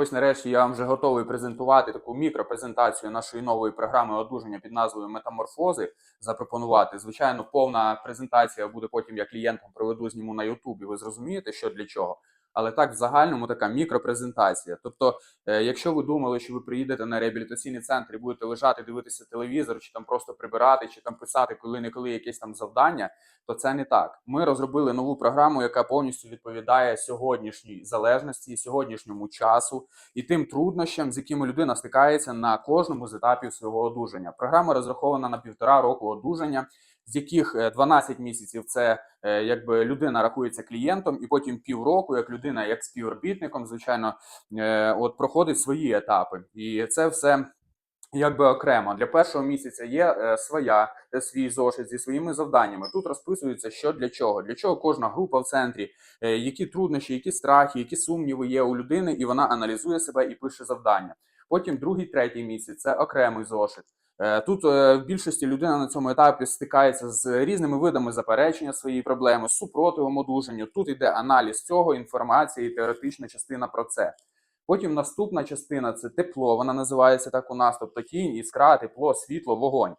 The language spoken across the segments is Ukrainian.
Ось нарешті я вам вже готовий презентувати таку мікропрезентацію нашої нової програми одужання під назвою Метаморфози. Запропонувати. Звичайно, повна презентація буде потім я клієнтам проведу зніму на Ютубі. Ви зрозумієте, що для чого. Але так, в загальному така мікропрезентація. Тобто, е, якщо ви думали, що ви приїдете на реабілітаційний центр і будете лежати, дивитися телевізор, чи там просто прибирати, чи там писати коли-неколи якесь там завдання, то це не так. Ми розробили нову програму, яка повністю відповідає сьогоднішній залежності, сьогоднішньому часу і тим труднощам, з якими людина стикається на кожному з етапів свого одужання. Програма розрахована на півтора року одужання, з яких е, 12 місяців це е, якби людина рахується клієнтом, і потім півроку, як людина, як співробітником, звичайно, е, от проходить свої етапи, і це все. Якби окремо для першого місяця є е, своя е, свій зошит зі своїми завданнями. Тут розписується, що для чого, для чого кожна група в центрі, е, які труднощі, які страхи, які сумніви є у людини, і вона аналізує себе і пише завдання. Потім другий, третій місяць це окремий зошит. Е, Тут е, в більшості людина на цьому етапі стикається з різними видами заперечення своєї проблеми, супротивом одужанню. Тут йде аналіз цього, інформація і теоретична частина про це. Потім наступна частина це тепло, вона називається так у нас, тобто тінь, іскра, тепло, світло, вогонь.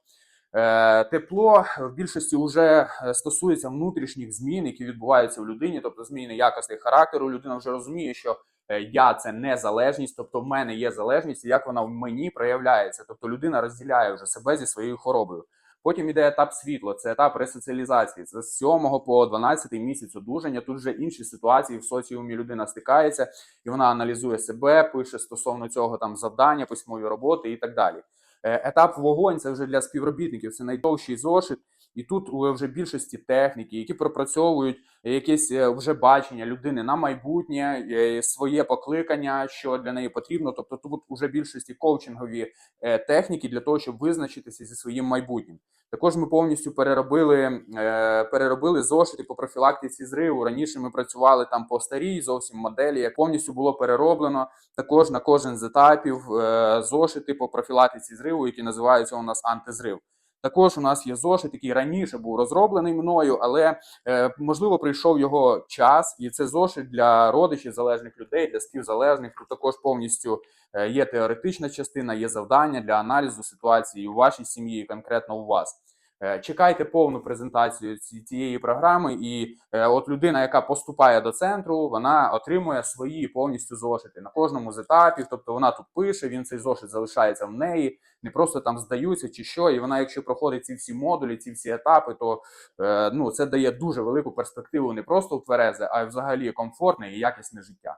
Е, Тепло в більшості вже стосується внутрішніх змін, які відбуваються в людині, тобто зміни якостей характеру. Людина вже розуміє, що я це незалежність, тобто в мене є залежність, і як вона в мені проявляється. Тобто людина розділяє вже себе зі своєю хворобою. Потім іде етап світло, це етап ресоціалізації. Це з 7 по 12 місяць одужання. Тут вже інші ситуації в соціумі людина стикається, і вона аналізує себе, пише стосовно цього там завдання, письмові роботи і так далі. Е, Етап вогонь це вже для співробітників, це найдовший зошит. І тут у вже більшості техніки, які пропрацьовують якесь е, вже бачення людини на майбутнє, е, своє покликання, що для неї потрібно. Тобто тут вже більшості коучингові е, техніки для того, щоб визначитися зі своїм майбутнім. Також ми повністю переробили, переробили зошити по профілактиці зриву. Раніше ми працювали там по старій зовсім моделі, як повністю було перероблено. Також на кожен з етапів зошити по профілактиці зриву, які називаються у нас антизрив. Також у нас є зошит, який раніше був розроблений мною, але е, можливо прийшов його час, і це зошит для родичів залежних людей, для співзалежних. Тут також повністю е, є теоретична частина, є завдання для аналізу ситуації у вашій сім'ї, конкретно у вас. Е, Чекайте повну презентацію цієї програми, і е, от людина, яка поступає до центру, вона отримує свої повністю зошити на кожному з етапів. Тобто вона тут пише, він цей зошит залишається в неї, не просто там здаються чи що. І вона, якщо проходить ці всі модулі, ці всі етапи, то е, ну це дає дуже велику перспективу не просто в тверезе, а й взагалі комфортне і якісне життя.